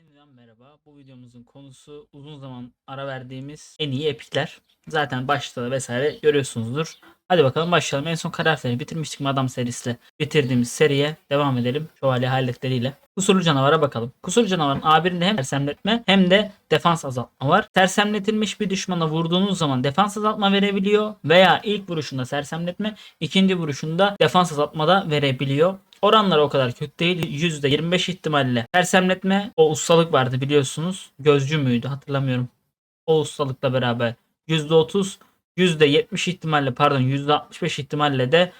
Yeniden merhaba. Bu videomuzun konusu uzun zaman ara verdiğimiz en iyi epikler. Zaten başta da vesaire görüyorsunuzdur. Hadi bakalım başlayalım. En son karakterleri bitirmiştik Madam serisiyle. Bitirdiğimiz seriye devam edelim. Şövalye hayaletleriyle. Kusurlu canavara bakalım. Kusurlu canavarın A1'inde hem sersemletme hem de defans azaltma var. Sersemletilmiş bir düşmana vurduğunuz zaman defans azaltma verebiliyor. Veya ilk vuruşunda sersemletme, ikinci vuruşunda defans azaltma da verebiliyor. Oranlar o kadar kötü değil. %25 ihtimalle sersemletme o ustalık vardı biliyorsunuz. Gözcü müydü hatırlamıyorum. O ustalıkla beraber %30 %70 ihtimalle pardon %65 ihtimalle de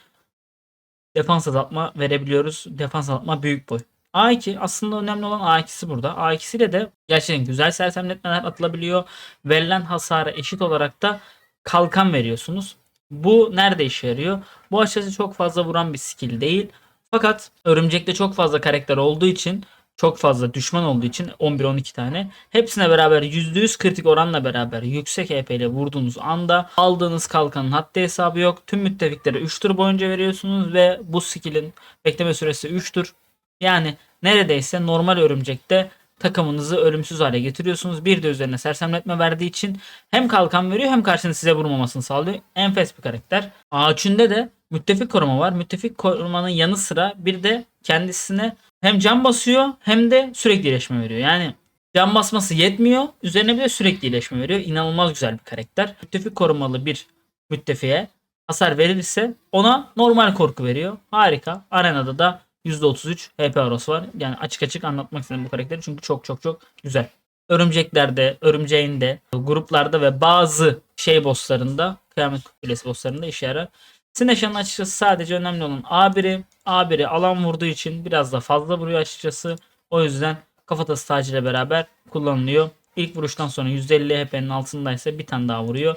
defans azaltma verebiliyoruz. Defans azaltma büyük boy. A2 aslında önemli olan A2'si burada. A2 ile de gerçekten güzel sersemletmeler atılabiliyor. Verilen hasara eşit olarak da kalkan veriyorsunuz. Bu nerede işe yarıyor? Bu açıkçası çok fazla vuran bir skill değil. Fakat örümcekte çok fazla karakter olduğu için çok fazla düşman olduğu için 11-12 tane hepsine beraber %100 kritik oranla beraber yüksek HP ile vurduğunuz anda aldığınız kalkanın haddi hesabı yok. Tüm müttefiklere 3 tur boyunca veriyorsunuz ve bu skill'in bekleme süresi 3 tur. Yani neredeyse normal örümcekte takımınızı ölümsüz hale getiriyorsunuz. Bir de üzerine sersemletme verdiği için hem kalkan veriyor hem karşının size vurmamasını sağlıyor. Enfes bir karakter. A3'ünde de müttefik koruma var. Müttefik korumanın yanı sıra bir de kendisine hem can basıyor hem de sürekli iyileşme veriyor. Yani can basması yetmiyor. Üzerine bir de sürekli iyileşme veriyor. İnanılmaz güzel bir karakter. Müttefik korumalı bir müttefiğe hasar verilirse ona normal korku veriyor. Harika. Arenada da %33 HP arosu var. Yani açık açık anlatmak istedim bu karakteri çünkü çok çok çok güzel. Örümceklerde, örümceğinde, gruplarda ve bazı şey bosslarında, kıyamet kulesi bosslarında işe yarar. Sineşan'ın açıkçası sadece önemli olan A1'i. A1'i alan vurduğu için biraz da fazla vuruyor açıkçası. O yüzden kafatası tacıyla beraber kullanılıyor. İlk vuruştan sonra %50 HP'nin altındaysa bir tane daha vuruyor.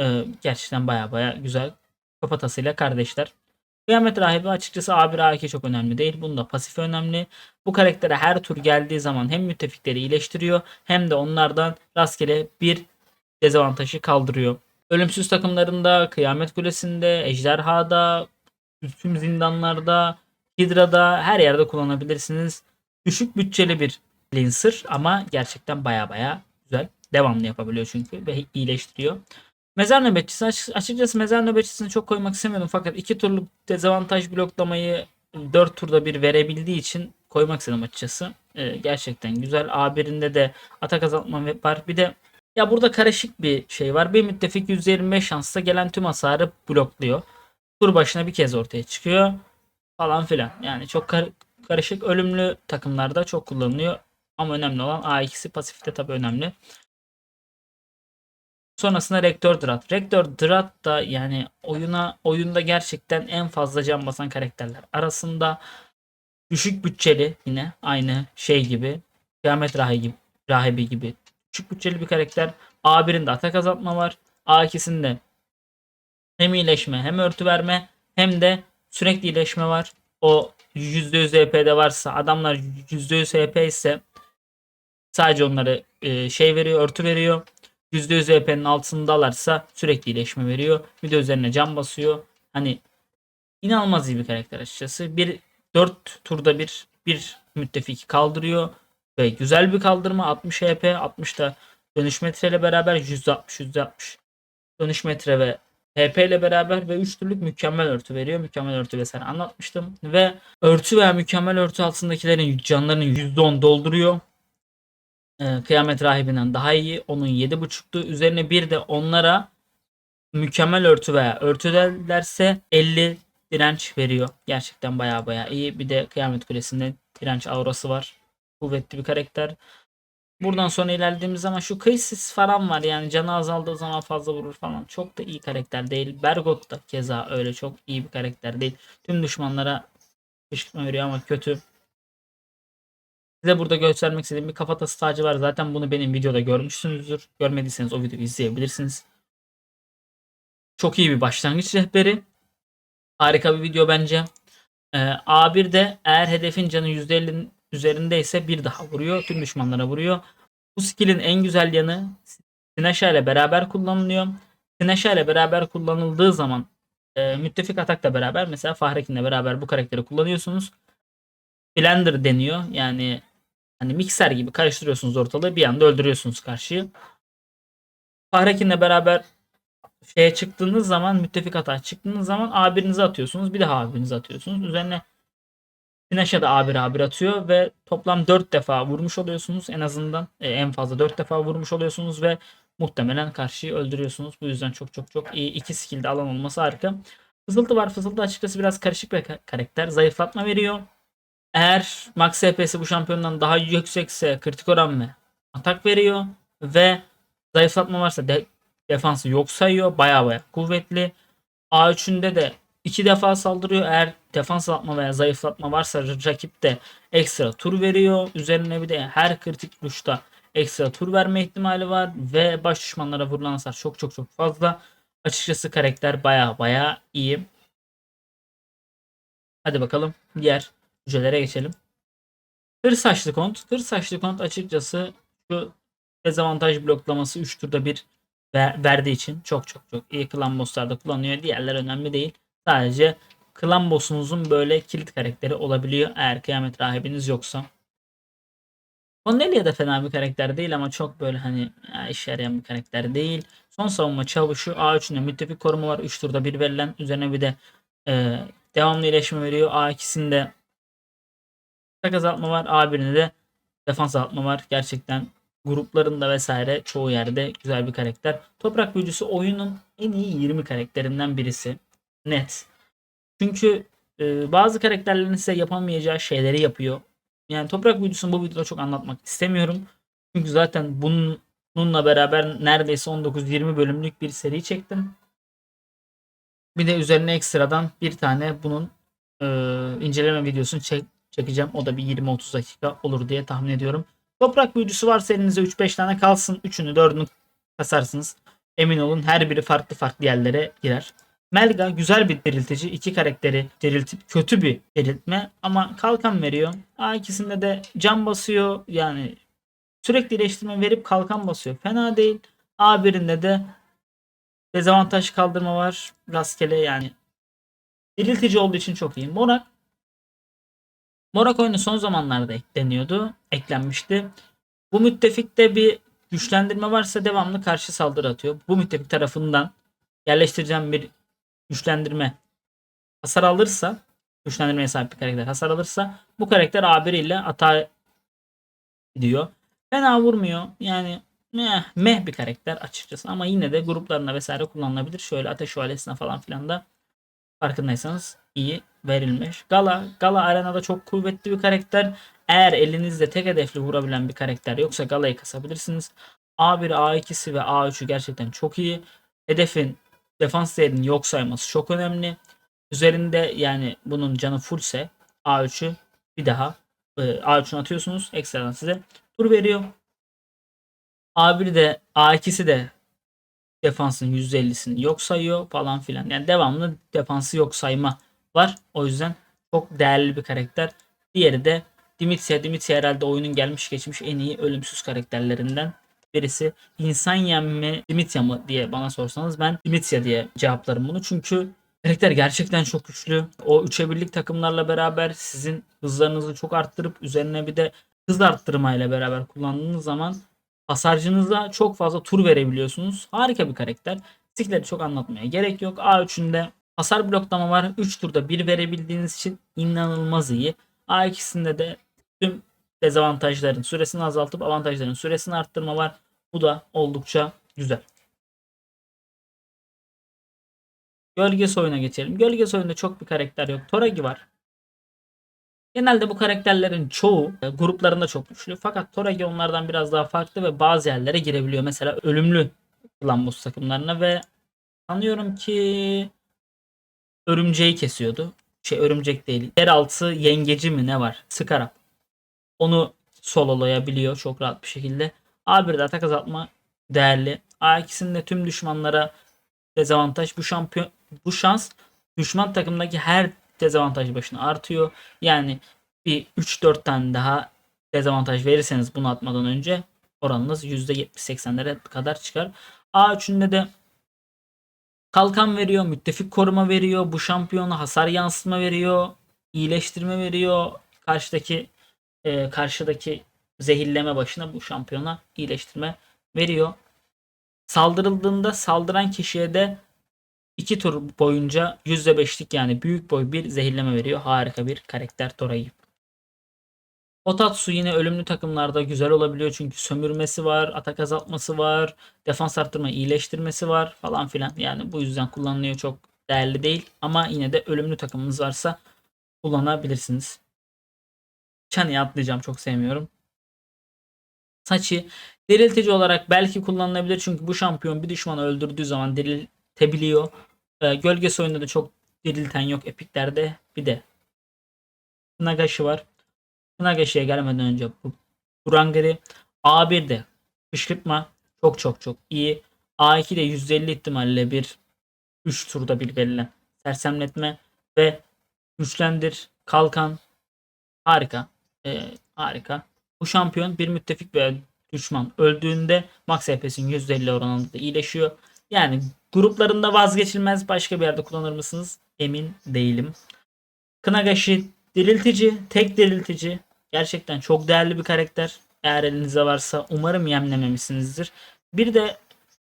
Ee, gerçekten baya baya güzel. Kafatasıyla kardeşler. Kıyamet rahibi açıkçası A1 A2 çok önemli değil. Bunda pasifi önemli. Bu karaktere her tur geldiği zaman hem müttefikleri iyileştiriyor hem de onlardan rastgele bir dezavantajı kaldırıyor. Ölümsüz takımlarında, Kıyamet Kulesi'nde, Ejderha'da, tüm zindanlarda, Hidra'da her yerde kullanabilirsiniz. Düşük bütçeli bir Lancer ama gerçekten baya baya güzel. Devamlı yapabiliyor çünkü ve iyileştiriyor. Mezar nöbetçisi açık- açıkçası mezar nöbetçisini çok koymak istemiyordum fakat iki turluk dezavantaj bloklamayı 4 turda bir verebildiği için koymak istedim açıkçası. Ee, gerçekten güzel. A1'inde de atak azaltma var. Bir de ya burada karışık bir şey var. Bir müttefik %25 şansla gelen tüm hasarı blokluyor. Tur başına bir kez ortaya çıkıyor falan filan. Yani çok kar- karışık ölümlü takımlarda çok kullanılıyor. Ama önemli olan A2'si pasifte tabii önemli. Sonrasında Rektör Drat. Rektör Drat da yani oyuna oyunda gerçekten en fazla can basan karakterler arasında düşük bütçeli yine aynı şey gibi Kıyamet Rahibi Rahibi gibi düşük bütçeli bir karakter. A1'inde atak azaltma var. A2'sinde hem iyileşme hem örtü verme hem de sürekli iyileşme var. O %100 HP'de varsa adamlar %100 HP ise sadece onları e, şey veriyor örtü veriyor. %100 HP'nin altındalarsa sürekli iyileşme veriyor. Bir de üzerine can basıyor. Hani inanılmaz iyi bir karakter açıkçası. Bir 4 turda bir bir müttefiki kaldırıyor ve güzel bir kaldırma 60 HP 60 da dönüş metreyle beraber %60 %60 dönüş metre ve HP ile beraber ve 3 türlük mükemmel örtü veriyor. Mükemmel örtü vesaire anlatmıştım. Ve örtü veya mükemmel örtü altındakilerin canlarını %10 dolduruyor. Ee, Kıyamet rahibinden daha iyi. Onun 7.5'tu. Üzerine bir de onlara mükemmel örtü veya örtülerse 50 direnç veriyor. Gerçekten baya baya iyi. Bir de Kıyamet Kulesi'nde direnç aurası var. Kuvvetli bir karakter. Buradan sonra ilerlediğimiz zaman şu Krisis falan var yani canı azaldığı zaman fazla vurur falan. Çok da iyi karakter değil. Bergot da keza öyle çok iyi bir karakter değil. Tüm düşmanlara kışkırtma veriyor ama kötü. Size burada göstermek istediğim bir kafatası tacı var. Zaten bunu benim videoda görmüşsünüzdür. Görmediyseniz o videoyu izleyebilirsiniz. Çok iyi bir başlangıç rehberi. Harika bir video bence. Ee, A1'de eğer hedefin canı %50'nin üzerindeyse bir daha vuruyor. Tüm düşmanlara vuruyor. Bu skill'in en güzel yanı Sineşa ile beraber kullanılıyor. Sineşa ile beraber kullanıldığı zaman e, müttefik atakla beraber mesela Fahrekin'le beraber bu karakteri kullanıyorsunuz. Blender deniyor. Yani Hani mikser gibi karıştırıyorsunuz ortalığı bir anda öldürüyorsunuz karşıyı. Fahrekin'le beraber şeye çıktığınız zaman müttefik hata çıktığınız zaman A1'inizi atıyorsunuz. Bir daha A1'inizi atıyorsunuz. Üzerine Sinaş'a da A1 A1 atıyor ve toplam 4 defa vurmuş oluyorsunuz en azından. E, en fazla 4 defa vurmuş oluyorsunuz ve muhtemelen karşıyı öldürüyorsunuz. Bu yüzden çok çok çok iyi. iki skill'de alan olması harika. Fısıltı var. Fısıltı açıkçası biraz karışık bir ka- karakter. Zayıflatma veriyor. Eğer max HP'si bu şampiyondan daha yüksekse kritik oran ve atak veriyor. Ve zayıflatma varsa de- defansı yok sayıyor. Baya baya kuvvetli. A3'ünde de iki defa saldırıyor. Eğer defans atma veya zayıflatma varsa rakip de ekstra tur veriyor. Üzerine bir de her kritik vuruşta ekstra tur verme ihtimali var. Ve baş düşmanlara vurulan hasar çok çok çok fazla. Açıkçası karakter baya baya iyi. Hadi bakalım diğer hücrelere geçelim. Hır saçlı kont. Hır saçlı kont açıkçası şu dezavantaj bloklaması 3 turda bir ver- verdiği için çok çok çok iyi klan bosslarda kullanıyor. Diğerler önemli değil. Sadece klan boss'unuzun böyle kilit karakteri olabiliyor eğer kıyamet rahibiniz yoksa. Cornelia da fena bir karakter değil ama çok böyle hani ya, işe yarayan bir karakter değil. Son savunma çavuşu A3'ünde müttefik koruma var. 3 turda bir verilen. Üzerine bir de e, devamlı iyileşme veriyor. A2'sinde atak azaltma var. A1'inde de defans azaltma var. Gerçekten gruplarında vesaire çoğu yerde güzel bir karakter. Toprak büyücüsü oyunun en iyi 20 karakterinden birisi. Net. Çünkü e, bazı karakterlerin size yapamayacağı şeyleri yapıyor. Yani toprak büyücüsünü bu videoda çok anlatmak istemiyorum. Çünkü zaten bununla beraber neredeyse 19-20 bölümlük bir seri çektim. Bir de üzerine ekstradan bir tane bunun e, inceleme videosunu çek, çekeceğim. O da bir 20-30 dakika olur diye tahmin ediyorum. Toprak büyücüsü varsa elinize 3-5 tane kalsın. 3'ünü 4'ünü kasarsınız. Emin olun her biri farklı farklı yerlere girer. Melga güzel bir diriltici. iki karakteri diriltip kötü bir diriltme ama kalkan veriyor. A2'sinde de can basıyor. Yani sürekli iyileştirme verip kalkan basıyor. Fena değil. A1'inde de dezavantaj kaldırma var. Rastgele yani. Diriltici olduğu için çok iyi. Morak Morak oyunu son zamanlarda ekleniyordu. Eklenmişti. Bu müttefikte bir güçlendirme varsa devamlı karşı saldırı atıyor. Bu müttefik tarafından yerleştireceğim bir güçlendirme hasar alırsa güçlendirmeye sahip bir karakter hasar alırsa bu karakter A1 ile atağa gidiyor. Fena vurmuyor. Yani meh, meh bir karakter açıkçası ama yine de gruplarına vesaire kullanılabilir. Şöyle ateş şövalesine falan filan da farkındaysanız iyi verilmiş. Gala, Gala arenada çok kuvvetli bir karakter. Eğer elinizde tek hedefli vurabilen bir karakter yoksa Gala'yı kasabilirsiniz. A1, A2'si ve A3'ü gerçekten çok iyi. Hedefin defans değerini yok sayması çok önemli. Üzerinde yani bunun canı fullse A3'ü bir daha e, A3'ünü atıyorsunuz. Ekstradan size tur veriyor. A1 de A2'si de defansın %50'sini yok sayıyor falan filan. Yani devamlı defansı yok sayma var. O yüzden çok değerli bir karakter. Diğeri de Dimitya. Dimitya herhalde oyunun gelmiş geçmiş en iyi ölümsüz karakterlerinden birisi. İnsan yem mi Dimitya mı diye bana sorsanız ben Dimitya diye cevaplarım bunu. Çünkü karakter gerçekten çok güçlü. O üçe birlik takımlarla beraber sizin hızlarınızı çok arttırıp üzerine bir de hız arttırmayla beraber kullandığınız zaman hasarcınıza çok fazla tur verebiliyorsunuz. Harika bir karakter. Stikleri çok anlatmaya gerek yok. A3'ünde hasar bloklama var. 3 turda 1 verebildiğiniz için inanılmaz iyi. A2'sinde de tüm dezavantajların süresini azaltıp avantajların süresini arttırma var. Bu da oldukça güzel. Gölge soyuna geçelim. Gölge soyunda çok bir karakter yok. Toragi var. Genelde bu karakterlerin çoğu e, gruplarında çok güçlü. Fakat Toragi onlardan biraz daha farklı ve bazı yerlere girebiliyor. Mesela ölümlü klan boss takımlarına ve sanıyorum ki örümceği kesiyordu. Şey örümcek değil. Yeraltı yengeci mi ne var? Scarab. Onu sololayabiliyor çok rahat bir şekilde. A1'de atak azaltma değerli. A2'sinde tüm düşmanlara dezavantaj. Bu şampiyon bu şans düşman takımdaki her dezavantaj başına artıyor. Yani bir 3-4 tane daha dezavantaj verirseniz bunu atmadan önce oranınız %70-80'lere kadar çıkar. A3'ünde de kalkan veriyor, müttefik koruma veriyor, bu şampiyona hasar yansıtma veriyor, iyileştirme veriyor. Karşıdaki e, karşıdaki zehirleme başına bu şampiyona iyileştirme veriyor. Saldırıldığında saldıran kişiye de 2 tur boyunca %5'lik yani büyük boy bir zehirleme veriyor. Harika bir karakter Toray'ı. Otatsu yine ölümlü takımlarda güzel olabiliyor çünkü sömürmesi var, atak azaltması var, defans arttırma iyileştirmesi var falan filan. Yani bu yüzden kullanılıyor çok değerli değil ama yine de ölümlü takımınız varsa kullanabilirsiniz. Chani'yi atlayacağım çok sevmiyorum. Saçı diriltici olarak belki kullanılabilir çünkü bu şampiyon bir düşmanı öldürdüğü zaman diriltebiliyor. Ee, gölgesi oyunda da çok dirilten yok epiklerde. Bir de Nagashi var. Nagashi'ye gelmeden önce bu Burangeri A1'de kışkırtma çok çok çok iyi. A2'de %50 ihtimalle bir 3 turda bir verilen sersemletme ve güçlendir kalkan harika. Ee, harika. Bu şampiyon bir müttefik veya düşman öldüğünde max HP'sin %50 oranında da iyileşiyor. Yani gruplarında vazgeçilmez başka bir yerde kullanır mısınız? Emin değilim. Kınagashi diriltici, tek diriltici. Gerçekten çok değerli bir karakter. Eğer elinizde varsa umarım yemlememişsinizdir. Bir de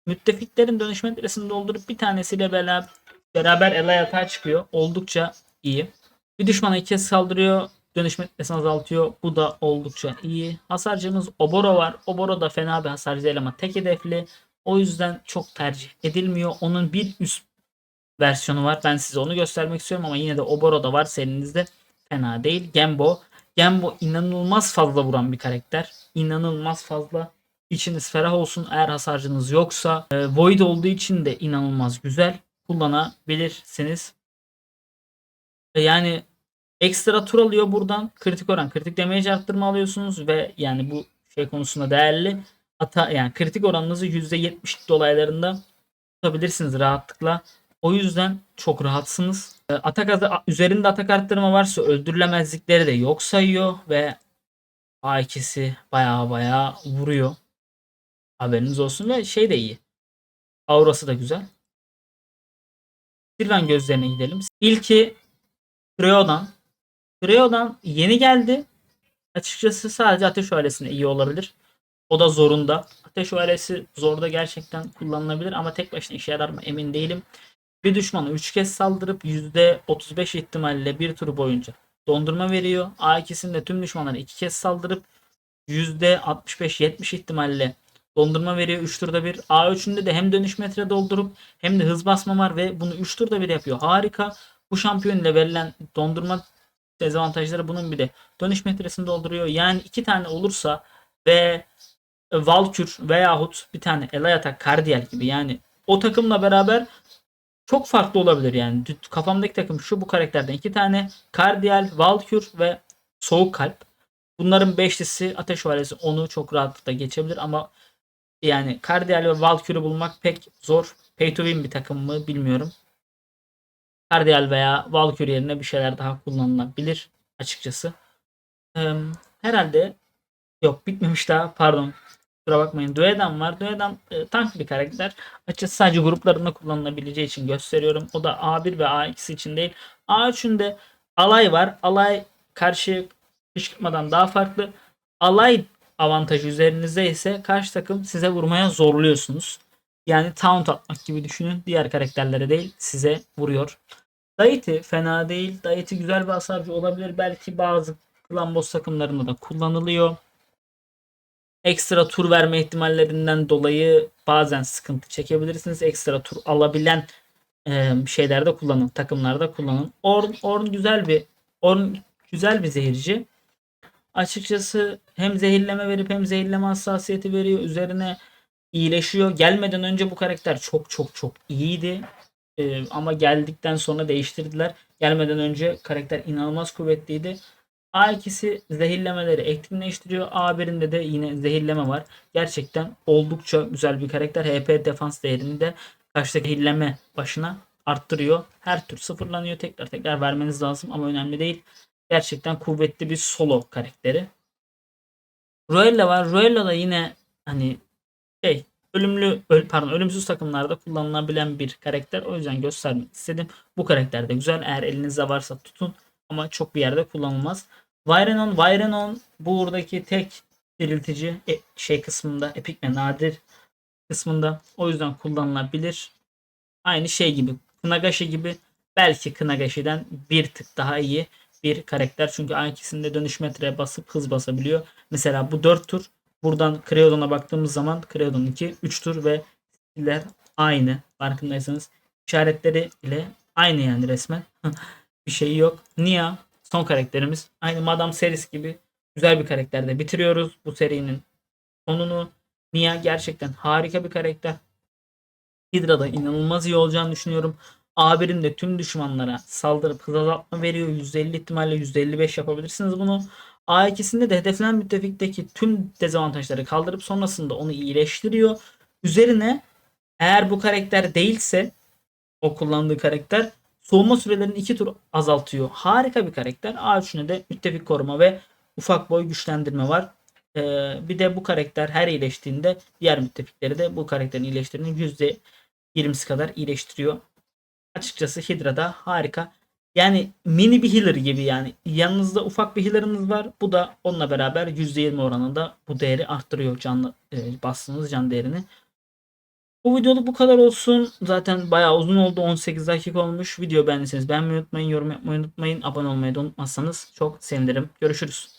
müttefiklerin dönüş metresini doldurup bir tanesiyle beraber, beraber el yatağa çıkıyor. Oldukça iyi. Bir düşmana iki kez saldırıyor. Dönüş metresini azaltıyor. Bu da oldukça iyi. Hasarcımız Oboro var. Oboro da fena bir hasarcı ama tek hedefli. O yüzden çok tercih edilmiyor. Onun bir üst versiyonu var. Ben size onu göstermek istiyorum ama yine de Oboro da var elinizde. Fena değil. Gembo. Gembo inanılmaz fazla vuran bir karakter. İnanılmaz fazla. İçiniz ferah olsun. Eğer hasarcınız yoksa e, Void olduğu için de inanılmaz güzel kullanabilirsiniz. E, yani ekstra tur alıyor buradan. Kritik oran, kritik damage arttırma alıyorsunuz ve yani bu şey konusunda değerli. Ata yani kritik oranınızı %70 dolaylarında tutabilirsiniz rahatlıkla. O yüzden çok rahatsınız. E, Atak üzerinde atak arttırma varsa öldürülemezlikleri de yok sayıyor ve A2'si baya baya vuruyor. Haberiniz olsun ve şey de iyi. Aurası da güzel. Sylvan gözlerine gidelim. İlki Freo'dan. Freo'dan yeni geldi. Açıkçası sadece Ateş Şövalesi'nde iyi olabilir. O da zorunda. Ateş Şövalesi zorda gerçekten kullanılabilir ama tek başına işe yarar mı emin değilim. Bir düşmanı 3 kez saldırıp %35 ihtimalle bir tur boyunca dondurma veriyor. A2'sinde tüm düşmanlara 2 kez saldırıp %65-70 ihtimalle dondurma veriyor 3 turda bir. A3'ünde de hem dönüş metre doldurup hem de hız basma var ve bunu 3 turda bir yapıyor. Harika. Bu şampiyon ile verilen dondurma dezavantajları bunun bir de dönüş metresini dolduruyor. Yani iki tane olursa ve Valkür veyahut bir tane Elayatak Kardiel gibi yani o takımla beraber çok farklı olabilir yani. Kafamdaki takım şu bu karakterden iki tane Kardiel, Valkür ve Soğuk Kalp. Bunların beşlisi Ateş Şövalyesi onu çok rahatlıkla geçebilir ama yani Kardiel ve Valkür'ü bulmak pek zor. Pay to win bir takım mı bilmiyorum. Kardiel veya Valkyrie yerine bir şeyler daha kullanılabilir açıkçası. Ee, herhalde yok bitmemiş daha pardon. Kusura bakmayın. Duedan var. Duedan e, tank bir karakter. Açıkçası sadece gruplarında kullanılabileceği için gösteriyorum. O da A1 ve A2 için değil. A3'ünde alay var. Alay karşı kışkırtmadan daha farklı. Alay avantajı üzerinizde ise karşı takım size vurmaya zorluyorsunuz. Yani taunt atmak gibi düşünün. Diğer karakterlere değil size vuruyor. Daiti fena değil. Daiti güzel bir hasarcı olabilir. Belki bazı klan boss takımlarında da kullanılıyor. Ekstra tur verme ihtimallerinden dolayı bazen sıkıntı çekebilirsiniz. Ekstra tur alabilen e, şeylerde kullanın. Takımlarda kullanın. Orn, Orn güzel bir Orn güzel bir zehirci. Açıkçası hem zehirleme verip hem zehirleme hassasiyeti veriyor. Üzerine iyileşiyor. Gelmeden önce bu karakter çok çok çok iyiydi. Ee, ama geldikten sonra değiştirdiler. Gelmeden önce karakter inanılmaz kuvvetliydi. A2'si zehirlemeleri etkinleştiriyor. A1'inde de yine zehirleme var. Gerçekten oldukça güzel bir karakter. HP defans değerini de karşıdaki zehirleme başına arttırıyor. Her tür sıfırlanıyor. Tekrar tekrar vermeniz lazım ama önemli değil. Gerçekten kuvvetli bir solo karakteri. Ruella var. Ruella da yine hani şey ölümlü öl, pardon ölümsüz takımlarda kullanılabilen bir karakter. O yüzden göstermek istedim. Bu karakter de güzel. Eğer elinizde varsa tutun ama çok bir yerde kullanılmaz. Vyrenon, Vyrenon buradaki tek diriltici e, şey kısmında epik ve nadir kısmında. O yüzden kullanılabilir. Aynı şey gibi Kınagashi gibi belki Kınagashi'den bir tık daha iyi bir karakter. Çünkü ikisinde dönüş metreye basıp hız basabiliyor. Mesela bu 4 tur. Buradan Creodon'a baktığımız zaman Creodon 2 3 tur ve skill'ler aynı. Farkındaysanız işaretleri ile aynı yani resmen. bir şey yok. Nia son karakterimiz. Aynı Madame Seris gibi güzel bir karakterde bitiriyoruz bu serinin sonunu. Nia gerçekten harika bir karakter. Hydra'da inanılmaz iyi olacağını düşünüyorum. A1'in de tüm düşmanlara saldırıp hız azaltma veriyor. %50 ihtimalle %55 yapabilirsiniz bunu. A2'sinde de hedeflenen müttefikteki tüm dezavantajları kaldırıp sonrasında onu iyileştiriyor. Üzerine eğer bu karakter değilse o kullandığı karakter soğuma sürelerini 2 tur azaltıyor. Harika bir karakter. A3'üne de müttefik koruma ve ufak boy güçlendirme var. Ee, bir de bu karakter her iyileştiğinde diğer müttefikleri de bu karakterin iyileştirdiğini %20'si kadar iyileştiriyor. Açıkçası Hydra'da harika. Yani mini bir healer gibi yani. Yanınızda ufak bir healer'ınız var. Bu da onunla beraber %20 oranında bu değeri arttırıyor canlı e, bastığınız can değerini. Bu videoluk bu kadar olsun. Zaten bayağı uzun oldu. 18 dakika olmuş. Video beğendiyseniz beğenmeyi unutmayın. Yorum yapmayı unutmayın. Abone olmayı da unutmazsanız çok sevinirim. Görüşürüz.